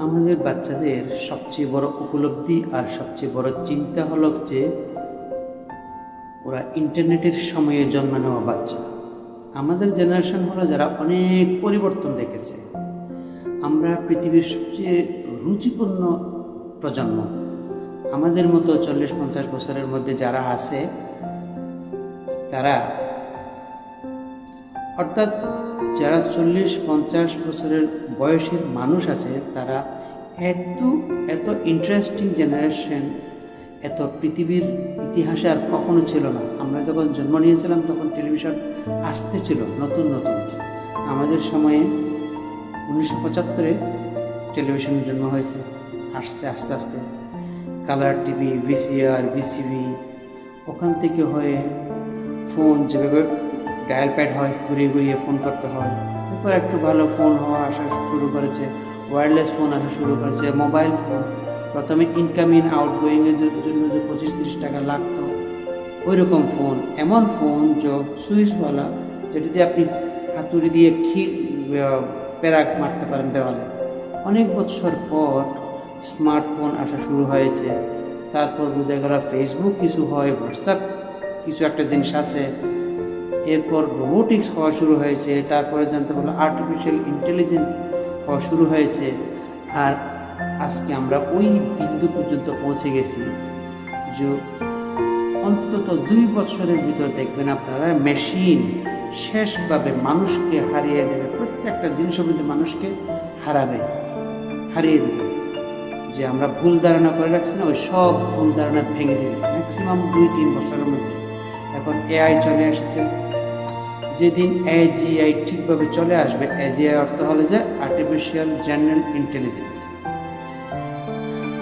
আমাদের বাচ্চাদের সবচেয়ে বড় উপলব্ধি আর সবচেয়ে বড় চিন্তা হলো যে ওরা ইন্টারনেটের সময়ে জন্ম নেওয়া বাচ্চা। আমাদের জেনারেশন হলো যারা অনেক পরিবর্তন দেখেছে। আমরা পৃথিবীর সবচেয়ে রুচিপূর্ণ প্রজন্ম। আমাদের মতো চল্লিশ পঞ্চাশ বছরের মধ্যে যারা আছে, তারা অর্থাৎ যারা চল্লিশ, পঞ্চাশ বছরের বয়সের মানুষ আছে, তারা এত এত ইন্টারেস্টিং জেনারেশন এত পৃথিবীর ইতিহাসে আর কখনো ছিল না। আমরা যখন জন্ম নিয়েছিলাম, তখন টেলিভিশন আসতে ছিল নতুন নতুন। আমাদের সময়ে উনিশশো পঁচাত্তরে টেলিভিশনের জন্ম হয়েছে, আসছে, আস্তে আস্তে। কালার টিভি ভিসিআর ভিসিবি ওখান থেকে হয়ে ফোন যেভাবে ডায়াল প্যাড হয়, ঘুরিয়ে ঘুরিয়ে ফোন করতে হয়। এরপর একটু ভালো ফোন হওয়া আসা শুরু করেছে ওয়্যারলেস ফোন আসা শুরু করেছে মোবাইল ফোন প্রথমে ইনকামিং আউট গোয়িংয়ের জন্য যে পঁচিশ তিরিশ টাকা লাগতো ওই রকম ফোন এমন ফোন যে সুইচওয়ালা, যেটা দিয়ে আপনি হাতুড়ি দিয়ে খিল প্যারাক মারতে পারেন দেওয়ালে। অনেক বছর পর স্মার্টফোন আসা শুরু হয়েছে। তারপর বোঝা গেল ফেসবুক কিছু হয় হোয়াটসঅ্যাপ কিছু একটা জিনিস আছে। এরপর রোবোটিক্স হওয়া শুরু হয়েছে, তারপরে জানতে পারল আর্টিফিশিয়াল ইন্টেলিজেন্স হওয়া শুরু হয়েছে। আর আজকে আমরা ওই বিন্দু পর্যন্ত পৌঁছে গেছি যে অন্তত দুই বছরের ভিতর দেখবেন আপনারা মেশিন শেষভাবে মানুষকে হারিয়ে দেবে, প্রত্যেকটা জিনিসের মধ্যে মানুষকে হারাবে, হারিয়ে দেবে। যে আমরা ভুল ধারণা করে রাখছি না, ওই সব ভুল ধারণা ভেঙে দেবে। ম্যাক্সিমাম দুই তিন বছরের মধ্যে। এখন এআই চলে আসছে যেদিন এজিআই ঠিকভাবে চলে আসবে এজিআই অর্থ হলো যে আর্টিফিশিয়াল জেনারেল ইন্টেলিজেন্স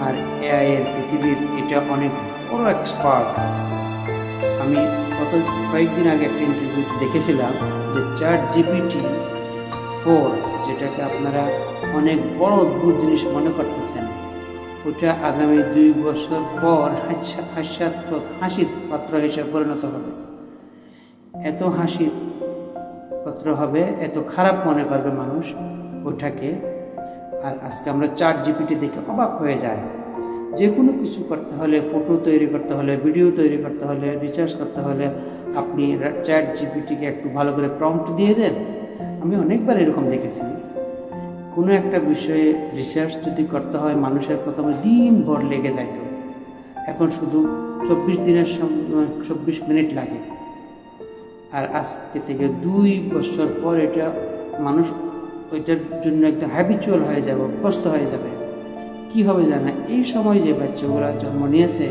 আর এআই এর পৃথিবীর এটা অনেক বড় এক্সপার্ট আমি গত কয়েকদিন আগে একটা ইন্টারভিউ দেখেছিলাম যে চার জিপিটি ফোর যেটাকে আপনারা অনেক বড় অদ্ভুত জিনিস মনে করতেছেন, ওটা আগামী দুই বছর পর হাস্যাত্মক হাসির পাত্র হিসেবে পরিণত হবে। এত হাসির পাত্র হবে, এত খারাপ মনে করবে মানুষ ওটাকে আর আজকে আমরা চার জিপিটি দেখে অবাক হয়ে যায় যে কোনো কিছু করতে হলে ফটো তৈরি করতে হলে ভিডিও তৈরি করতে হলে রিচার্জ করতে হলে আপনি চ্যাট জিপিটিকে একটু ভালো করে প্রম্পট দিয়ে দেন। আমি অনেকবার এরকম দেখেছি। কোনো একটা বিষয়ে রিসার্চ যদি করতে হয়, মানুষের প্রথমে দিন ভর লেগে যাইত। এখন শুধু চব্বিশ দিনের চব্বিশ মিনিট লাগে। আর আজকে থেকে দুই বছর পর এটা মানুষ ওইটার জন্য একটা হ্যাবিচুয়াল হয়ে যাবে, অভ্যস্ত হয়ে যাবে। কি হবে জানা এই সময় যে বাচ্চাগুলা জন্ম নিয়েছে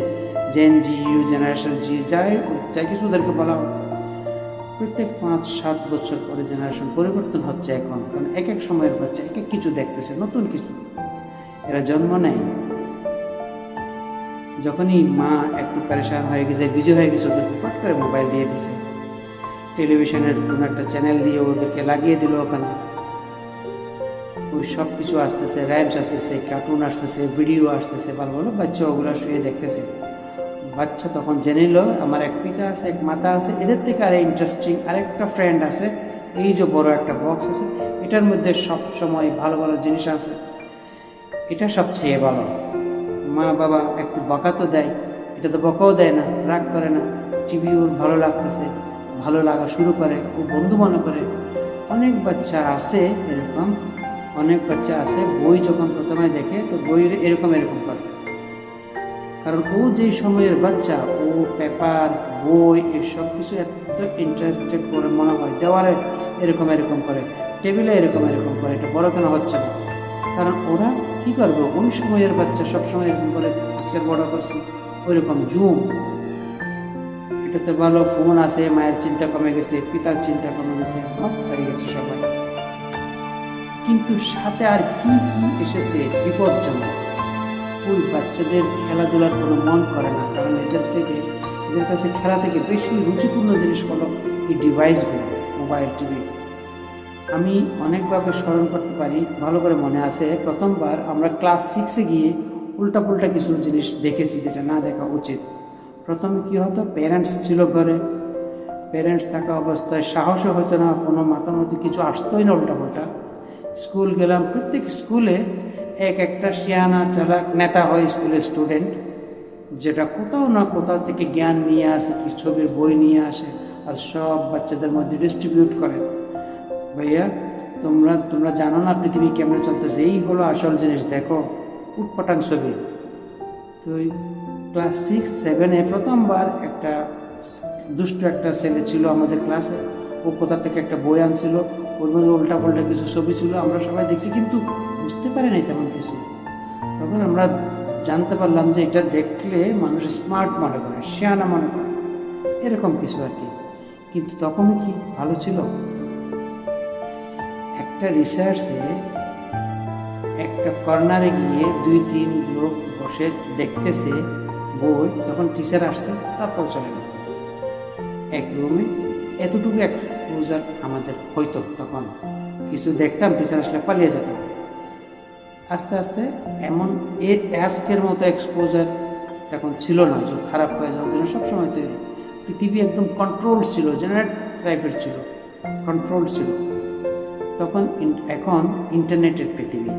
জেন জি ইউ জেনারেশন জি যাই যাই কিছু ওদেরকে বলা প্রত্যেক পাঁচ, সাত বছর পরে জেনারেশন পরিবর্তন হচ্ছে এখন। কারণ এক এক সময়ের বাচ্চা এক এক কিছু দেখতেছে, নতুন কিছু। এরা জন্ম নেয়। যখনই মা একটু প্যারেশান হয়ে গেছে বিজি হয়ে গেছে, ওদেরকে পট করে মোবাইল দিয়ে দিছে। টেলিভিশনের কোনো একটা চ্যানেল দিয়ে ওদেরকে লাগিয়ে দিল ওখানে। ওই সব কিছু আসতেছে র্যামস আসতেছে কার্টুন আসতেছে ভিডিও আসতেছে ভালো ভালো বাচ্চা ওগুলো শুয়ে দেখতেছে। বাচ্চা তখন জেনে নিল, আমার এক পিতা আছে, এক মাতা আছে, এদের থেকে আর ইন্টারেস্টিং আরেকটা ফ্রেন্ড আছে। এই যে বড় একটা বক্স আছে, এটার মধ্যে সব সময় ভালো ভালো জিনিস আছে। এটা সবচেয়ে ভালো। মা বাবা একটু বকা তো দেয়, এটা তো বকাও দেয় না, রাগ করে না। টিভি ওর ভালো লাগতেছে। ভালো লাগা শুরু করে ও বন্ধু মনে করে। অনেক বাচ্চা আছে এরকম, অনেক বাচ্চা আছে বই যখন প্রথমে দেখে, তো বই এরকম এরকম করে। কারণ ও যে সময়ের বাচ্চা, ও পেপার, বই, এসব কিছু এত ইন্টারেস্টেড করে, মনে হয় দেওয়ালে এরকম এরকম করে, টেবিলে এরকম এরকম করে, এটা বড় কেন হচ্ছে না? কারণ ওরা কি করবে? ওই সময়ের বাচ্চা সবসময় এরকম করে বড় করছে ওই রকম জুম এটাতে ভালো ফোন আছে মায়ের চিন্তা কমে গেছে, পিতার চিন্তা কমে গেছে, মস্ত হয়ে গেছে সবাই। কিন্তু সাথে আর কি কি এসেছে বিপজ্জনক? ওই বাচ্চাদের খেলাধুলার কোনো মন করে না, কারণ এদের থেকে, এদের কাছে খেলা থেকে বেশি রুচিপূর্ণ জিনিস হলো এই ডিভাইসগুলো মোবাইল টিভি আমি অনেকভাবে স্মরণ করতে পারি, ভালো করে মনে আছে, প্রথমবার আমরা ক্লাস সিক্সে গিয়ে উল্টা পুল্টা কিছু জিনিস দেখেছি যেটা না দেখা উচিত। প্রথমে কী হতো? প্যারেন্টস ছিল ঘরে। প্যারেন্টস থাকা অবস্থায় সাহসও হতো না, কোনো মাথার মধ্যে কিছু আসতোই না উল্টা পাল্টা স্কুল গেলাম, প্রত্যেক স্কুলে এক একটা শিয়ানা চালাক নেতা হয় স্কুলের স্টুডেন্ট যেটা কোথাও না কোথাও থেকে জ্ঞান নিয়ে আসে, কি ছবির বই নিয়ে আসে, আর সব বাচ্চাদের মধ্যে ডিস্ট্রিবিউট করে। ভাইয়া, তোমরা তোমরা জানো না পৃথিবী কেমনে চলতেছে? এই হলো আসল জিনিস, দেখো, উটপাটাং ছবি। তো ক্লাস সিক্স, সেভেনে প্রথমবার একটা দুষ্ট একটা ছেলে ছিল আমাদের ক্লাসে। ও কোথা থেকে একটা বই আনছিল, ওর মধ্যে উল্টা পাল্টা কিছু ছবি ছিল, আমরা সবাই দেখছি, কিন্তু বুঝতে পারি নাই তেমন কিছু। তখন আমরা জানতে পারলাম যে এটা দেখলে মানুষ স্মার্ট মনে করে, শিয়ানা মনে করে। এরকম কিছু আর কি। কিন্তু তখন কি ভালো ছিল? একটা রিসার্চে একটা কর্নারে গিয়ে দুই, তিন লোক বসে দেখতেছে বই তখন টিচার আসছে, তারপর চলে গেছে। এক রুমে এতটুকু এক ক্লোজার আমাদের হইতো তখন। কিছু দেখতাম টিচার আসলে পালিয়ে যেতাম আস্তে আস্তে এমন এ আজকের মতো এক্সপোজার তখন ছিল না যে খারাপ হয়ে যাওয়ার জন্য সবসময় তৈরি পৃথিবী একদম কন্ট্রোল ছিল জেনারেট টাইপের ছিল কন্ট্রোল ছিল। তখন এখন ইন্টারনেটের পৃথিবী।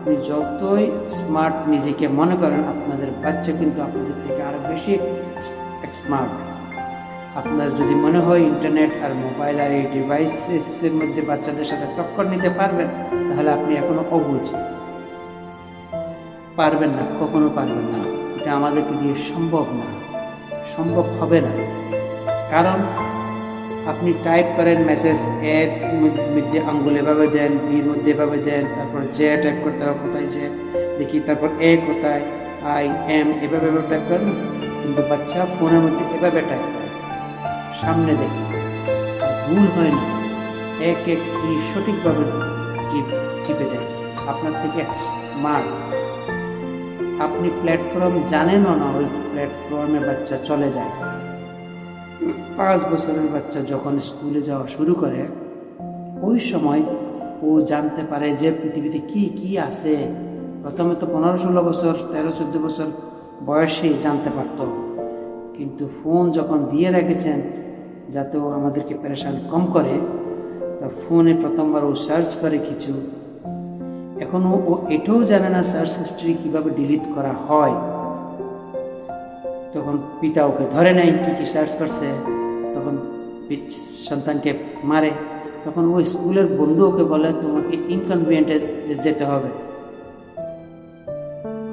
আপনি যতই স্মার্ট নিজেকে মনে করেন, আপনাদের বাচ্চা কিন্তু আপনাদের থেকে আরও বেশি স্মার্ট আপনার যদি মনে হয় ইন্টারনেট আর মোবাইল আর এই ডিভাইসেসের মধ্যে বাচ্চাদের সাথে টক্কর নিতে পারবেন, তাহলে আপনি এখনও অবুঝ। পারবেন না, কখনো পারবেন না। এটা আমাদেরকে দিয়ে সম্ভব না। সম্ভব হবে না। কারণ আপনি টাইপ করেন মেসেজ এর মধ্যে আঙ্গুল এভাবে দেন বির মধ্যে এভাবে দেন, তারপর জে টাইপ করতে হবে কোথায় যে দেখি তারপর এ কোথায় আই এম এভাবে এভাবে টাইপ করেন, কিন্তু বাচ্চা ফোনের মধ্যে এভাবে টাইপ করে। সামনে দেখি ভুল হয় না। এক এক কি সঠিকভাবে টিপ- দেয়। আপনার থেকে স্মার্ট আপনি প্ল্যাটফর্ম জানেনও না ওই প্ল্যাটফর্মে বাচ্চা চলে যায়। পাঁচ বছরের বাচ্চা যখন স্কুলে যাওয়া শুরু করে, ওই সময় ও জানতে পারে যে পৃথিবীতে কি কি আছে। প্রথমে তো পনেরো ষোলো বছর, তেরো চোদ্দ বছর বয়সে জানতে পারতো। কিন্তু ফোন যখন দিয়ে রেখেছেন, যাতে ও আমাদেরকে পেরেশান কম করে, তা ফোনে প্রথমবার ও সার্চ করে কিছু। এখনও ও এটাও জানে না সার্চ হিস্ট্রি কীভাবে ডিলিট করা হয়। তখন পিতা ওকে ধরে নেয় কী কী সার্চ করছে, তখন সন্তানকে মারে। তখন ওই স্কুলের বন্ধু ওকে বলে, তোমাকে ইনকনভিনিয়েন্টে যেতে হবে।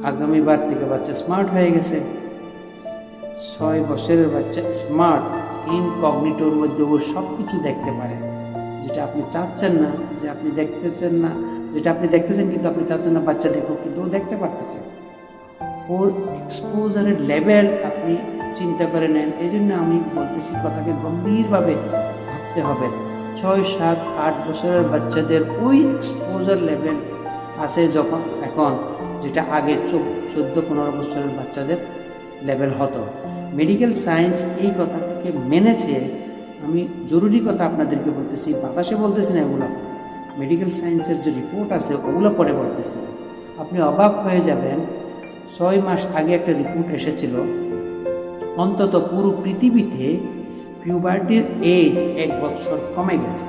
আগামীবার থেকে বাচ্চা স্মার্ট হয়ে গেছে। ছয় বছরের বাচ্চা স্মার্ট ইনকগনিটোর মধ্যে ও সব কিছু দেখতে পারে। যেটা আপনি চাচ্ছেন না, যে আপনি দেখতেছেন না, যেটা আপনি দেখতেছেন কিন্তু আপনি চাচ্ছেন না বাচ্চা দেখুক, কিন্তু ও দেখতে পারতেছে। ওর এক্সপোজারের লেভেল আপনি চিন্তা করে নেন। এই জন্য আমি বলতেছি, কথাকে গম্ভীরভাবে ভাবতে হবে। ছয়, সাত, আট বছরের বাচ্চাদের ওই এক্সপোজার লেভেল আছে যখন, এখন, যেটা আগে চোদ্দ, পনেরো বছরের বাচ্চাদের লেভেল হতো। মেডিকেল সায়েন্স এই কথাটাকে মেনেছে। আমি জরুরি কথা আপনাদেরকে বলতেছি, বাতাসে বলতেছি না এগুলো। মেডিকেল সায়েন্সের যে রিপোর্ট আছে, ওগুলো পরে বলতেছি। আপনি অবাক হয়ে যাবেন ছয় মাস আগে একটা রিপোর্ট এসেছিল। অন্তত পুরো পৃথিবীতে পিউবার্টির এজ এক বছর কমে গেছে।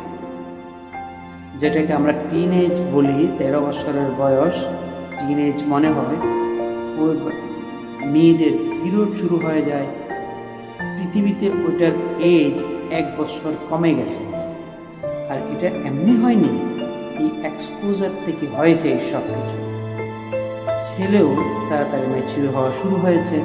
যেটাকে আমরা টিন এজ বলি, তেরো বছরের বয়স টিন এজ মনে হয় মেয়েদের পিরিয়ড শুরু হয়ে যায়। পৃথিবীতে ওইটার এজ এক বছর কমে গেছে। আর এটা এমনি হয়নি, এই এক্সপোজার থেকে হয়েছে এই সব কিছু ছেলেও তাড়াতাড়ি ম্যাচিউর হওয়া শুরু হয়েছে।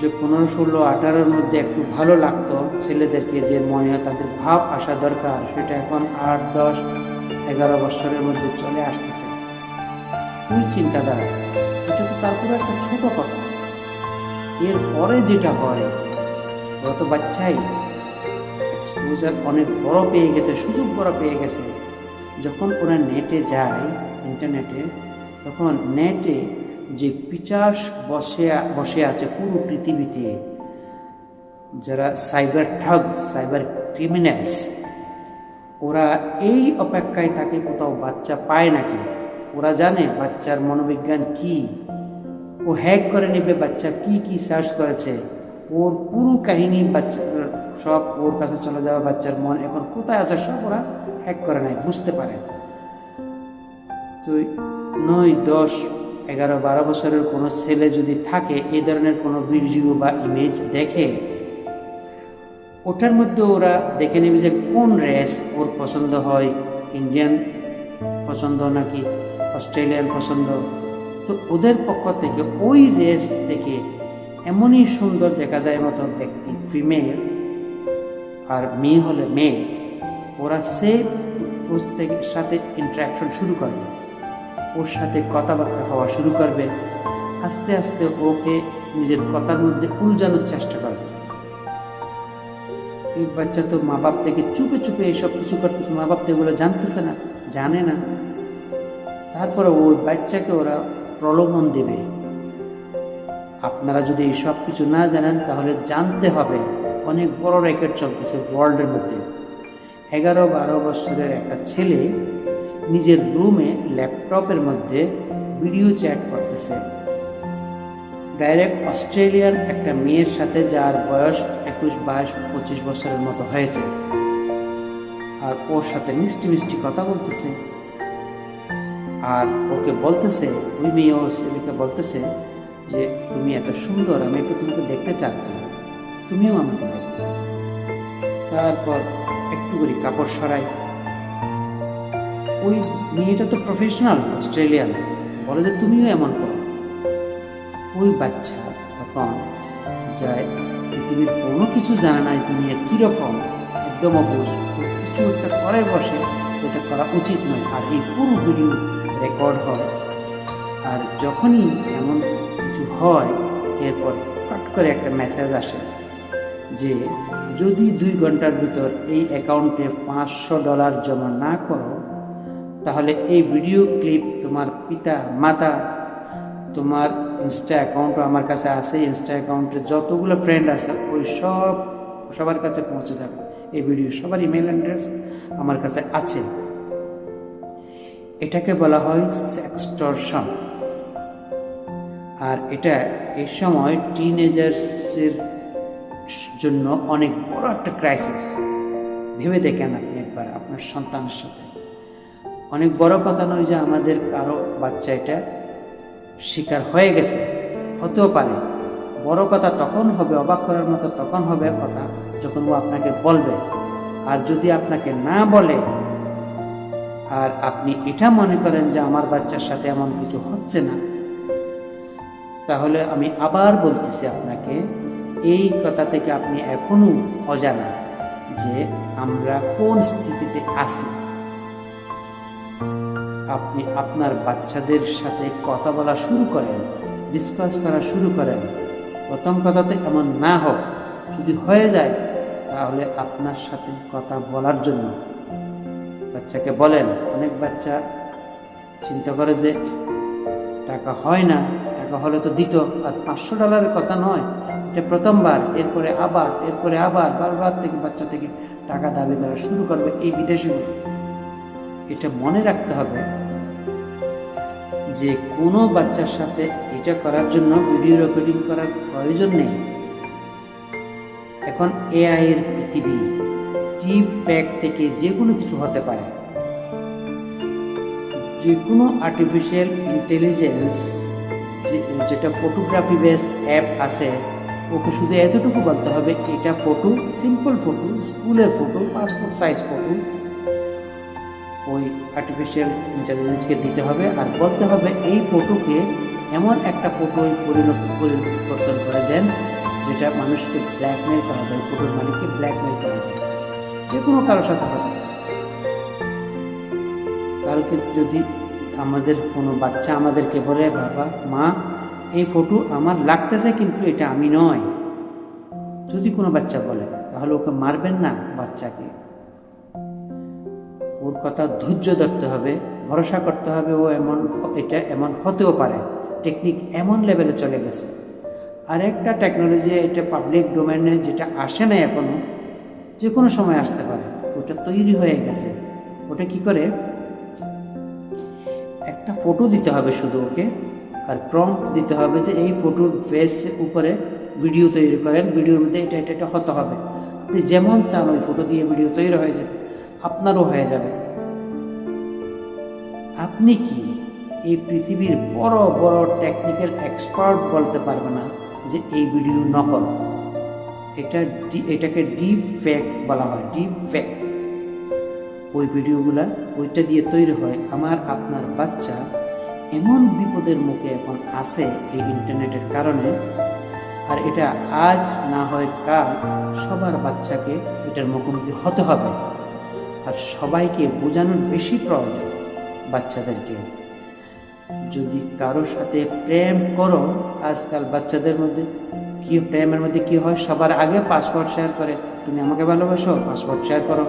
যে পনেরো, ষোলো, আঠারোর মধ্যে একটু ভালো লাগতো ছেলেদেরকে যে মনে হয় তাদের ভাব আসা দরকার, সেটা এখন আট, দশ, এগারো বছরের মধ্যে চলে আসতেছে। ওই চিন্তাধারা, এটা তো তারপরে একটা ছোট কথা। এরপরে যেটা হয় ওরা তো বাচ্চাই অনেক বড় পেয়ে গেছে, সুযোগ বড় পেয়ে গেছে। যখন ওরা নেটে যায় ইন্টারনেটে, তখন নেটে যে পিচাস বসে বসে আছে পুরো পৃথিবীতে, যারা সাইবার ঠগ, সাইবার ক্রিমিনালস, ওরা এই অপেক্ষায় থাকে কোথাও বাচ্চা পায় নাকি? ওরা জানে বাচ্চার মনোবিজ্ঞান কি? ও হ্যাক করে নেবে, বাচ্চা কি কি সার্চ করেছে? ওর পুরো কাহিনী বাচ্চা সব ওর কাছে চলে যাওয়া বাচ্চার মন, এখন কোথায় আছে সব ওরা হ্যাক করে নেয়, বুঝতে পারে। তো নয়, দশ, এগারো, বারো বছরের কোনো ছেলে যদি থাকে এই ধরনের কোনো ভিডিও বা ইমেজ দেখে, ওটার মধ্যে ওরা দেখে নেবে যে কোন রেস ওর পছন্দ হয় ইন্ডিয়ান পছন্দ নাকি অস্ট্রেলিয়ান পছন্দ। তো ওদের পক্ষ থেকে ওই রেস থেকে এমনই সুন্দর দেখা যায় মতো ব্যক্তি ফিমেল আর মেয়ে হলে মেয়ে, ওরা সে ওর থেকে সাথে ইন্টারাকশন শুরু করবে ওর সাথে কথাবার্তা হওয়া শুরু করবে। আস্তে আস্তে ওকে নিজের কথার মধ্যে উলজানোর চেষ্টা করবে। এই বাচ্চা তো মা বাপ থেকে চুপে চুপে এইসব কিছু করতেছে, মা বাপ তো এগুলো জানতেছে না, জানে না। তারপরে ওই বাচ্চাকে ওরা প্রলোভন দেবে। আপনারা যদি এই সব কিছু না জানেন, তাহলে জানতে হবে অনেক বড় র্যাকেট চলতেছে ওয়ার্ল্ডের মধ্যে। এগারো বারো বছরের একটা ছেলে নিজের রুমে ল্যাপটপের মধ্যে ভিডিও চ্যাট করতেছে। ডাইরেক্ট অস্ট্রেলিয়ার একটা মেয়ের সাথে যার বয়স একুশ, বাইশ, পঁচিশ বছরের মতো হয়েছে। আর ওর সাথে মিষ্টি মিষ্টি কথা বলতেছে। আর ওকে বলতেছে, ওই মেয়ে ও ছেলেকে বলতেছে যে, তুমি এত সুন্দর, আমি একটু তোমাকে দেখতে চাচ্ছি। তুমিও আমাকে দেখো। তারপর একটু করে কাপড় সরাই ওই মেয়েটা তো প্রফেশনাল অস্ট্রেলিয়ান বলে যে তুমিও এমন করো। ওই বাচ্চা তখন যায়, পৃথিবীর কোনো কিছু জানে না দুনিয়া কীরকম, একদম অবুঝ। ও কিছু একটা করে বসে, যেটা করা উচিত নয়। আর এই পুরো ভিডিও রেকর্ড হয়। আর যখনই এমন কিছু হয়, এরপর ফট করে একটা মেসেজ আসে যে, যদি দুই ঘণ্টার ভিতর এই অ্যাকাউন্টে পাঁচশো ডলার জমা না করো তাহলে এই ভিডিও ক্লিপ তোমার পিতা, মাতা, তোমার ইনস্টা অ্যাকাউন্টও আমার কাছে আছে। ইনস্টা অ্যাকাউন্টে যতগুলো ফ্রেন্ড আছে, ওই সব সবার কাছে পৌঁছে যাবে। এই ভিডিও সবার ইমেল অ্যাড্রেস আমার কাছে আছে। এটাকে বলা হয় সেক্সটর্শন আর এটা এই সময় টিনেজার্সের জন্য অনেক বড় একটা ক্রাইসিস ভেবে দেখেন আপনি একবার আপনার সন্তানের সাথে। অনেক বড় কথা নয় যে আমাদের কারও বাচ্চা এটা শিকার হয়ে গেছে, হতেও পারে। বড় কথা তখন হবে, অবাক করার মতো তখন হবে কথা যখন ও আপনাকে বলবে। আর যদি আপনাকে না বলে, আর আপনি এটা মনে করেন যে আমার বাচ্চার সাথে এমন কিছু হচ্ছে না, তাহলে আমি আবার বলতেছি আপনাকে, এই কথা থেকে আপনি এখনও অজানা যে আমরা কোন স্থিতিতে আছি। আপনি আপনার বাচ্চাদের সাথে কথা বলা শুরু করেন ডিসকাস করা শুরু করেন। প্রথম কথাতে এমন না হোক, যদি হয়ে যায়, তাহলে আপনার সাথে কথা বলার জন্য। বাচ্চাকে বলেন, অনেক বাচ্চা চিন্তা করে যে টাকা হয় না, টাকা হলে তো দিত, আর পাঁচশো ডলারের কথা নয়। এটা প্রথমবার, এরপরে আবার এরপরে আবার, বারবার থেকে বাচ্চা থেকে টাকা দাবি করা শুরু করবে এই বিদেশিগুলো এটা মনে রাখতে হবে যে কোনো বাচ্চার সাথে এটা করার জন্য ভিডিও রেকর্ডিং করার প্রয়োজন নেই। এখন এআই এর পৃথিবী টিপ প্যাক থেকে যে কোনো কিছু হতে পারে। যে কোনো আর্টিফিশিয়াল ইন্টেলিজেন্স যেটা ফটোগ্রাফি বেসড অ্যাপ আছে, ওকে শুধু এতটুকু বলতে হবে, এটা ফটো সিম্পল ফটো স্কুলের ফটো পাসপোর্ট সাইজ ফটো ওই আর্টিফিশিয়াল ইন্টেলিজেন্সকে দিতে হবে আর বলতে হবে এই ফটোকে এমন একটা ফটো পরিণত পরিবর্তন করে দেন যেটা মানুষকে ব্ল্যাকমেল করা যায় ফটোর মালিককে ব্ল্যাকমেল করা যায়। যে কোনো কারোর সাথে হবে কালকে যদি আমাদের কোনো বাচ্চা আমাদেরকে বলে, বাবা, মা, এই ফটো আমার লাগতেছে কিন্তু এটা আমি নয়। যদি কোনো বাচ্চা বলে, তাহলে ওকে মারবেন না বাচ্চাকে। কথা ধৈর্য ধরতে হবে, ভরসা করতে হবে, ও এমন এটা এমন হতেও পারে। টেকনিক এমন লেভেলে চলে গেছে। আর একটা টেকনোলজি, এটা পাবলিক ডোমেনে যেটা আসে না এখনও যে কোনো সময় আসতে পারে, ওটা তৈরি হয়ে গেছে। ওটা কি করে? একটা ফটো দিতে হবে শুধু ওকে, আর প্রম্পট দিতে হবে যে এই ফটোর ফেস উপরে ভিডিও তৈরি করেন। ভিডিওর মধ্যে এটা এটা এটা হতে হবে। আপনি যেমন চান ওই ফটো দিয়ে ভিডিও তৈরি হয়ে যাবে, আপনারও হয়ে যাবে। আপনি কি এই পৃথিবীর বড় বড় টেকনিক্যাল এক্সপার্ট বলতে পারবে না যে এই ভিডিও নকল? এটা এটাকে ডিপ ফ্যাক্ট বলা হয় ডিপ ফ্যাক্ট ওই ভিডিওগুলা ওইটা দিয়ে তৈরি হয় আমার আপনার বাচ্চা। এমন বিপদের মুখে এখন আছে এই ইন্টারনেটের কারণে। আর এটা আজ না হয় কাল সবার বাচ্চাকে এটার মুখোমুখি হতে হবে। আর সবাইকে বোঝানোর বেশি প্রয়োজন। বাচ্চাদেরকে। যদি কারোর সাথে প্রেম করো, আজকাল বাচ্চাদের মধ্যে কি প্রেমের মধ্যে কি হয়? সবার আগে পাসওয়ার্ড শেয়ার করে, তুমি আমাকে ভালোবাসো, পাসওয়ার্ড শেয়ার করো।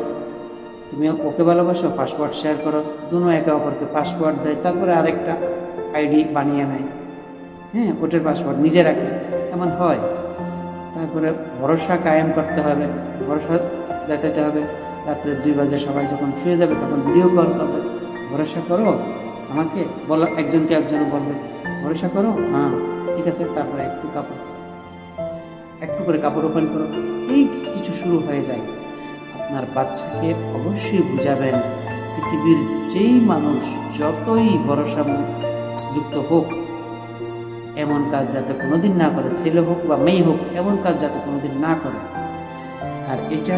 তুমি ওকে ভালোবাসো, পাসওয়ার্ড শেয়ার করো। দুনো একে অপরকে পাসওয়ার্ড দেয়, তারপরে আরেকটা আইডি বানিয়ে নেয়। হ্যাঁ ওটার পাসওয়ার্ড নিজে রাখে, এমন হয়। তারপরে ভরসা কায়েম করতে হবে, ভরসা জাগাতে হবে। রাত্রে দুই বাজে সবাই যখন শুয়ে যাবে, তখন ভিডিও কল করবে। ভরসা করো, আমাকে বলো, একজনকে একজন বলবে। ভরসা করো? হ্যাঁ ঠিক আছে, তারপরে একটু কাপড়, একটু করে কাপড় ওপেন করো। এই কিছু শুরু হয়ে যায়। আপনার বাচ্চাকে অবশ্যই বুঝাবেন, পৃথিবীর যেই মানুষ যতই ভরসা যুক্ত হোক, এমন কাজ যাতে কোনোদিন না করে, ছেলে হোক বা মেয়ে হোক, এমন কাজ যাতে কোনোদিন না করে। আর এটা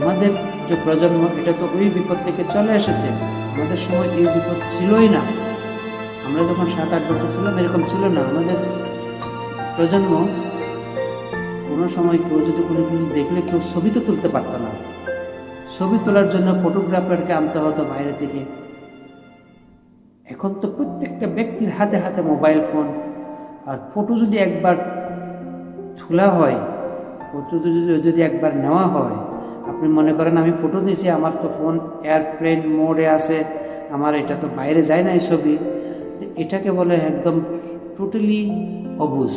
আমাদের যে প্রজন্ম, এটা তো ওই বিপদ থেকে চলে এসেছে। আমাদের সময় এই বিপদ ছিলই না। আমরা যখন সাত, আট বছর ছিলাম, এরকম ছিল না। আমাদের প্রজন্ম কোনো সময় কেউ যদি কোনো কিছু দেখলে কেউ ছবি তো তুলতে পারতো না। ছবি তোলার জন্য ফটোগ্রাফারকে আনতে হতো বাইরে থেকে। এখন তো প্রত্যেকটা ব্যক্তির হাতে হাতে মোবাইল ফোন। আর ফটো যদি একবার তোলা হয়, ফটো যদি যদি একবার নেওয়া হয় আপনি মনে করেন আমি ফটো দিয়েছি আমার তো ফোন এয়ারপ্লেন মোডে আছে, আমার এটা তো বাইরে যায় না এই ছবি। এটাকে বলে একদম টোটালি অবুজ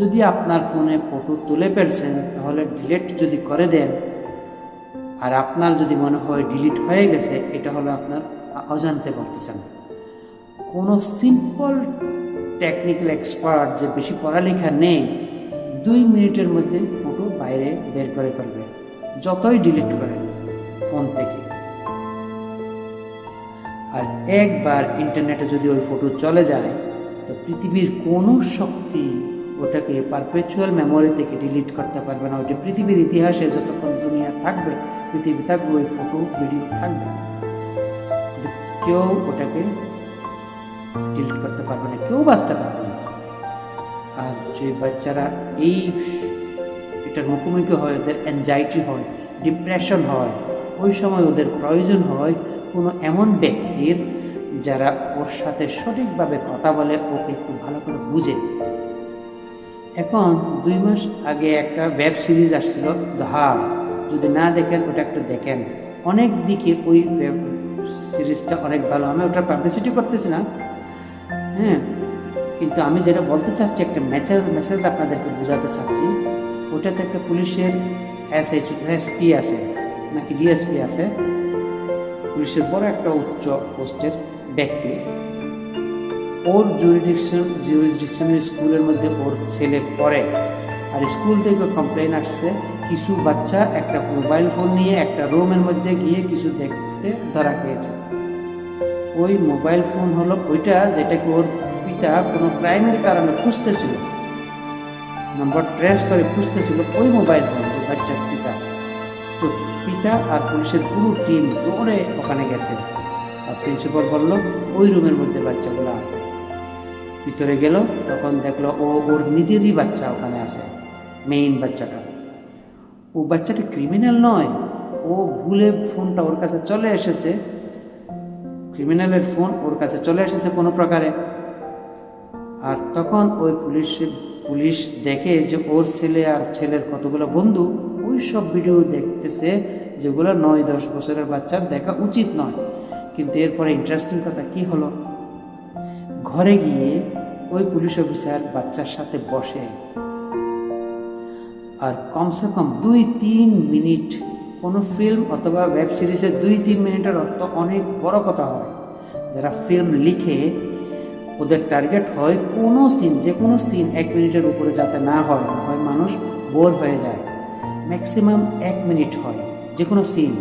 যদি আপনার ফোনে ফটো তুলে ফেলছেন, তাহলে ডিলেট যদি করে দেন, আর আপনার যদি মনে হয় ডিলিট হয়ে গেছে, এটা হলো আপনার অজান্তে বলতেছেন। কোনো সিম্পল টেকনিক্যাল এক্সপার্ট যে বেশি পড়ালেখা নেই, দুই মিনিটের মধ্যে ফটো বাইরে বের করে ফেলবে। যতই ডিলিট করেন ফোন থেকে। আর একবার ইন্টারনেটে যদি ওই ফটো চলে যায়, তো পৃথিবীর কোনো শক্তি ওটাকে পারপেচুয়াল মেমোরি থেকে ডিলিট করতে পারবে না। ওটা পৃথিবীর ইতিহাসে যতক্ষণ দুনিয়া থাকবে, পৃথিবী থাকবে, ওই ফটো ভিডিও থাকবে। কেউ ওটাকে ডিলিট করতে পারবে না, কেউ বাঁচতে পারবে না। আর যে বাচ্চারা এই এটার মুখোমুখি হয়, ওদের অ্যাংজাইটি হয় ডিপ্রেশন হয়, ওই সময় ওদের প্রয়োজন হয় কোনো এমন ব্যক্তির যারা ওর সাথে সঠিকভাবে কথা বলে, ওকে একটু ভালো করে বুঝে। এখন দুই মাস আগে একটা ওয়েব সিরিজ আসছিল ধার যদি না দেখেন, ওটা একটু দেখেন। অনেক দিকে ওই ওয়েব সিরিজটা অনেক ভালো। আমি ওটা পাবলিসিটি করতেছি না। হ্যাঁ কিন্তু আমি যেটা বলতে চাচ্ছি, একটা মেসেজ মেসেজ আপনাদেরকে বোঝাতে চাচ্ছি। ওটাতে একটা পুলিশের এস এইচ, এসপি আছে, নাকি ডিএসপি আছে। পুলিশের বড় একটা উচ্চ পোস্টের ব্যক্তি। ওর জুরিডিকশন জুরিডিকশনের স্কুলের মধ্যে ওর ছেলে পড়ে। আর স্কুল থেকে কমপ্লেন আসছে, কিছু বাচ্চা একটা মোবাইল ফোন নিয়ে একটা রুমের মধ্যে গিয়ে কিছু দেখতে ধরা পেয়েছে ওই মোবাইল ফোন হলো ওইটা যেটাকে ওর পিতা কোনো ক্রাইমের কারণে খুঁজতেছিল। নম্বর ট্রেস করে খুঁজতেছিল ওই মোবাইল ফোন যে বাচ্চার পিতা। তো পিতা আর পুলিশের পুরো টিম দৌড়ে ওখানে গেছে। আর প্রিন্সিপাল বলল, ওই রুমের মধ্যে বাচ্চাগুলো আছে। ভিতরে গেল, তখন দেখল ও ওর নিজেরই বাচ্চা ওখানে আছে মেইন বাচ্চাটা। ও বাচ্চাটা ক্রিমিনাল নয়, ও ভুলে ফোনটা ওর কাছে চলে এসেছে। ক্রিমিনালের ফোন ওর কাছে চলে এসেছে কোনো প্রকারে। আর তখন ওই পুলিশ পুলিশ দেখে যে ওর ছেলে আর ছেলের কতগুলো বন্ধু, ওই সব ভিডিও দেখতেছে যেগুলো নয়, দশ বছরের বাচ্চার দেখা উচিত নয়। কিন্তু এরপরে ইন্টারেস্টিং কথা কি হলো? ঘরে গিয়ে ওই পুলিশ অফিসার বাচ্চার সাথে বসে। আর কমসে কম দুই, তিন মিনিট কোনো ফিল্ম অথবা ওয়েব সিরিজের দুই, তিন মিনিটের অর্থ অনেক বড় কথা হয়। যারা ফিল্ম লিখে ওদের টার্গেট হয় কোনো সিন যে কোনো সিন এক মিনিটের উপরে যাতে না হয় না হয় মানুষ বোর হয়ে যায়। ম্যাক্সিমাম এক মিনিট হয়, যে কোনো সিন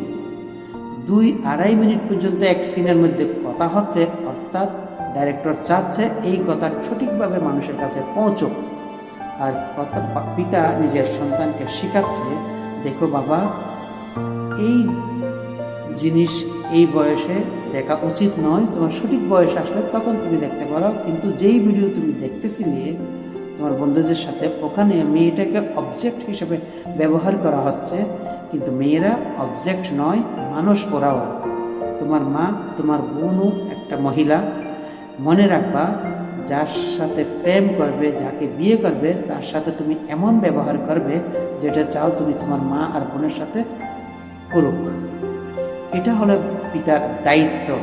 দুই আড়াই মিনিট পর্যন্ত এক সিনের মধ্যে কথা হচ্ছে, অর্থাৎ ডাইরেক্টর চাচ্ছে এই কথা সঠিকভাবে মানুষের কাছে পৌঁছক। আর কথা পিতা নিজের সন্তানকে শেখাচ্ছে, দেখো বাবা, এই জিনিস এই বয়সে দেখা উচিত নয়। তোমার সঠিক বয়স আসলে তখন তুমি দেখতে পারো। কিন্তু যেই ভিডিও তুমি দেখতেছিলে, তোমার বন্ধুদের সাথে, ওখানে মেয়েটাকে অবজেক্ট হিসেবে ব্যবহার করা হচ্ছে। কিন্তু মেয়েরা অবজেক্ট নয়, মানুষ করাও তোমার মা, তোমার বোনও একটা মহিলা। মনে রাখবা, যার সাথে প্রেম করবে, যাকে বিয়ে করবে, তার সাথে তুমি এমন ব্যবহার করবে, যেটা চাও তুমি তোমার মা আর বোনের সাথে করুক। এটা হলো পিতার দায়িত্ব,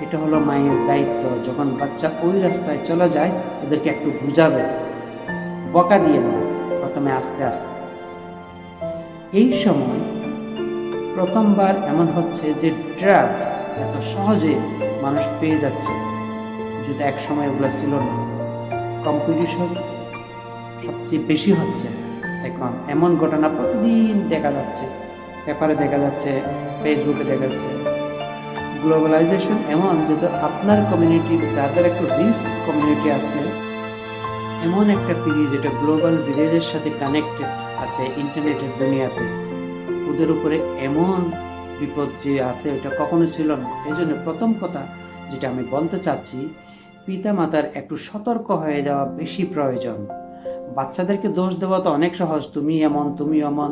এটা হলো মায়ের দায়িত্ব। যখন বাচ্চা ওই রাস্তায় চলে যায়, ওদেরকে একটু বুঝাবে। বকা দিয়ে না প্রথমে আস্তে আস্তে। এই সময় প্রথমবার এমন হচ্ছে যে ড্রাগস এত সহজে মানুষ পেয়ে যাচ্ছে। যদি এক সময় ওগুলো ছিল না। কম্পিটিশন সবচেয়ে বেশি হচ্ছে। এখন এমন ঘটনা প্রতিদিন দেখা যাচ্ছে। পেপারে দেখা যাচ্ছে ফেসবুকে দেখা যাচ্ছে গ্লোবালাইজেশন এমন যেহেতু আপনার কমিউনিটি যাদের একটু রিস্ক কমিউনিটি আছে, এমন একটা পিরিয়ড যেটা গ্লোবাল ভিলেজের সাথে কানেক্টেড আছে ইন্টারনেটের দুনিয়াতে। ওদের উপরে এমন বিপদ যে আছে, ওটা কখনো ছিল না। এই জন্য প্রথম কথা যেটা আমি বলতে চাচ্ছি পিতা মাতার একটু সতর্ক হয়ে যাওয়া বেশি প্রয়োজন। বাচ্চাদেরকে দোষ দেওয়া তো অনেক সহজ তুমি এমন তুমি এমন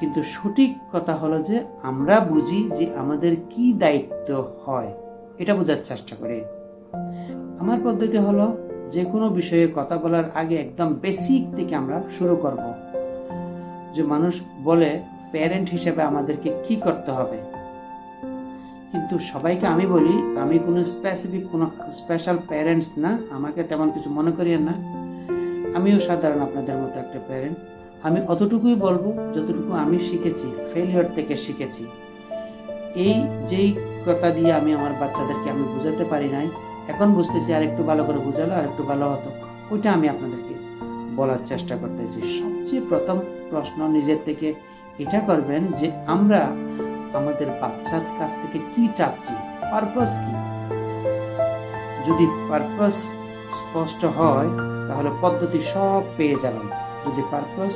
কিন্তু সঠিক কথা হলো যে আমরা বুঝি যে আমাদের কি দায়িত্ব হয়। এটা বোঝার চেষ্টা করি। আমার পদ্ধতি হলো যে কোনো বিষয়ে কথা বলার আগে একদম বেসিক থেকে আমরা শুরু করব। যে মানুষ বলে প্যারেন্ট হিসেবে আমাদেরকে কি করতে হবে? কিন্তু সবাইকে আমি বলি, আমি কোনো স্পেসিফিক কোনো স্পেশাল প্যারেন্টস না। আমাকে তেমন কিছু মনে করিয়েন না। আমিও সাধারণ আপনাদের মতো একটা প্যারেন্ট আমি অতটুকুই বলব যতটুকু আমি শিখেছি ফেলিওর থেকে শিখেছি। এই যেই কথা দিয়ে আমি আমার বাচ্চাদেরকে আমি বুঝাতে পারি নাই, এখন বুঝতেছি আর একটু ভালো করে বুঝালো, আর একটু ভালো হতো, ওইটা আমি আপনাদেরকে বলার চেষ্টা করতেছি। সবচেয়ে প্রথম প্রশ্ন নিজের থেকে এটা করবেন যে আমরা আমাদের বাচ্চার কাছ থেকে কি চাচ্ছি? পারপাস কি? যদি পারপাস স্পষ্ট হয়, তাহলে পদ্ধতি সব পেয়ে যাবেন। যদি পারপাস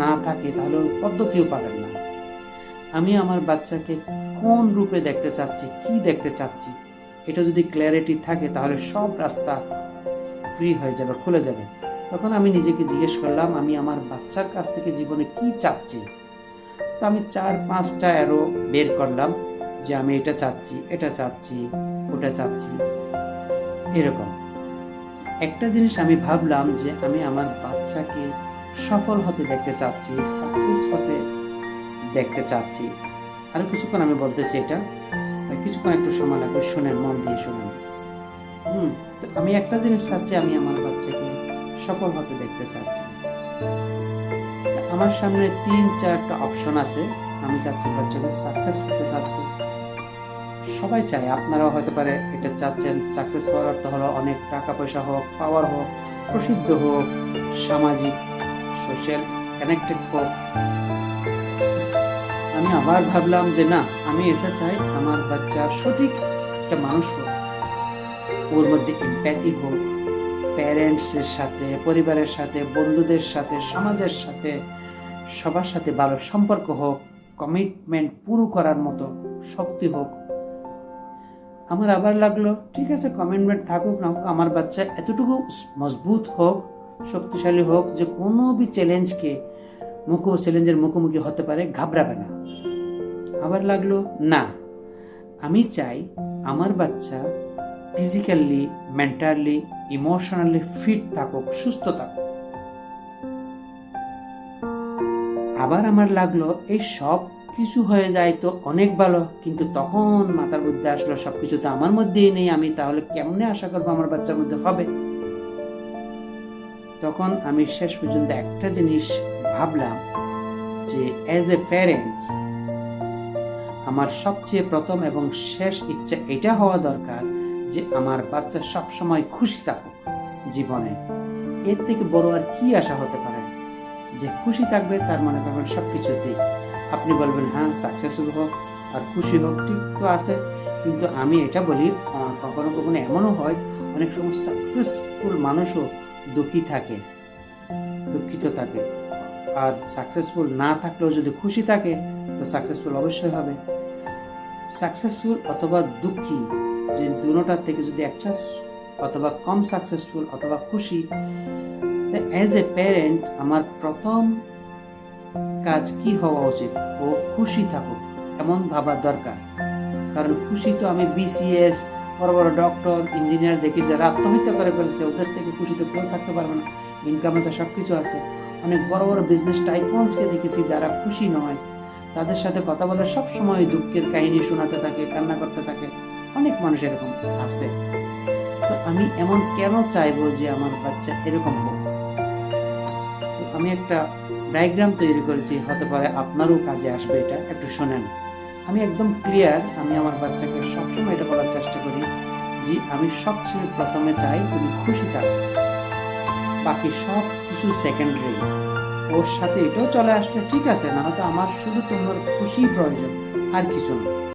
না থাকে, তাহলে ওই পদ্ধতিও পাবেন না। আমি আমার বাচ্চাকে কোন রূপে দেখতে চাচ্ছি, কি দেখতে চাচ্ছি, এটা যদি ক্ল্যারিটি থাকে, তাহলে সব রাস্তা ফ্রি হয়ে যাবে, খুলে যাবে। তখন আমি নিজেকে জিজ্ঞেস করলাম, আমি আমার বাচ্চার কাছ থেকে জীবনে কি চাচ্ছি? তো আমি চার পাঁচটা অ্যারো বের করলাম, যে আমি এটা চাচ্ছি এটা চাচ্ছি, ওটা চাচ্ছি, এরকম। একটা জিনিস আমি ভাবলাম যে আমি আমার বাচ্চাকে সফল হতে দেখতে চাচ্ছি সাকসেস হতে দেখতে চাচ্ছি। আর কিছুক্ষণ আমি বলতেছি এটা। কিছুক্ষণ একটু সময় লাগবে, শোনেন, মন দিয়ে শোনেন। হুম, তো আমি একটা জিনিস চাচ্ছি, আমি আমার বাচ্চাকে সফল হতে দেখতে চাচ্ছি। আমার সামনে তিন চারটা অপশন আছে। আমি চাচ্ছি বাচ্চাকে সাকসেস হতে চাচ্ছি। সবাই চায়, আপনারাও হতে পারে এটা চাচ্ছেন সাকসেস হওয়ার অর্থ হলো অনেক টাকা পয়সা হোক পাওয়ার হোক, প্রসিদ্ধ হোক, সামাজিক সোশ্যাল কানেক্টেড হোক। আমি আবার ভাবলাম যে না, আমি এসে চাই আমার বাচ্চা সঠিক একটা মানুষ হোক। ওর মধ্যে ইম্প্যাথি হোক প্যারেন্টসের সাথে, পরিবারের সাথে, বন্ধুদের সাথে, সমাজের সাথে, সবার সাথে ভালো সম্পর্ক হোক কমিটমেন্ট পুরো করার মতো শক্তি হোক আমার আবার লাগল। ঠিক আছে কমিটমেন্ট থাকুক, না হোক, আমার বাচ্চা এতটুকু মজবুত হোক, শক্তিশালী হোক, যে কোনো বি চ্যালেঞ্জকে মুখ চ্যালেঞ্জের মুখোমুখি হতে পারে, ঘাবড়াবে না। আবার লাগল, না, আমি চাই আমার বাচ্চা ফিজিক্যালি মেন্টালি ইমোশনালি ফিট থাকুক, সুস্থ থাকুক। আবার আমার লাগল, এই সব কিছু হয়ে যায় তো অনেক ভালো। কিন্তু তখন মাথার মধ্যে আসলো সব কিছু তো আমার মধ্যেই নেই, আমি তাহলে কেমনে আশা করব আমার বাচ্চার মধ্যে হবে? তখন আমি শেষ পর্যন্ত একটা জিনিস ভাবলাম যে অ্যাজ এ প্যারেন্ট আমার সবচেয়ে প্রথম এবং শেষ ইচ্ছা এটা হওয়া দরকার যে আমার বাচ্চা সবসময় খুশি থাকুক জীবনে। এর থেকে বড় আর কি আশা হতে পারে? যে খুশি থাকবে তার মনে করবেন সব কিছুতেই আপনি বলবেন হ্যাঁ সাকসেসফুল হোক আর খুশি হোক, ঠিক তো আছে। কিন্তু আমি এটা বলি কখনো কখনো এমনও হয়, অনেক সময় সাকসেসফুল মানুষও দুঃখী থাকে, দুঃখিত থাকে। আর সাকসেসফুল না থাকলেও যদি খুশি থাকে, তো সাকসেসফুল অবশ্যই হবে। সাকসেসফুল অথবা দুঃখী যে দুটার থেকে যদি একটা অথবা কম সাকসেসফুল অথবা খুশি অ্যাজ এ প্যারেন্ট আমার প্রথম কাজ কি হওয়া উচিত? ও খুশি থাকুক, এমন ভাবা দরকার। কারণ খুশি তো আমি বিসিএস বড় বড় ডক্টর ইঞ্জিনিয়ার দেখি যারা আত্মহত্যা করে ফেলছে, ওদের থেকে খুশি তো কেউ থাকতে পারবে না। ইনকাম আছে সব কিছু আছে। অনেক বড় বড় বিজনেস টাইকনসকে দেখেছি যারা খুশি নয়। তাদের সাথে কথা বলে সব সময় দুঃখের কাহিনী শোনাতে থাকে, কান্না করতে থাকে। অনেক মানুষ এরকম আছে। তো আমি এমন কেন চাইব যে আমার বাচ্চা এরকম হোক? আমি একটা ডায়াগ্রাম তৈরি করেছি, হতে পারে আপনারও কাজে আসবে এটা, একটু শোনেন। আমি একদম ক্লিয়ার আমি আমার বাচ্চাকে সবসময় এটা বলার চেষ্টা করি যে আমি সবচেয়ে প্রথমে চাই তুমি খুশি থাকো। বাকি সব কিছু সেকেন্ডারি ওর সাথে এটাও চলে আসবে ঠিক আছে না হয়তো আমার শুধু তোমার খুশি প্রয়োজন, আর কিছু না।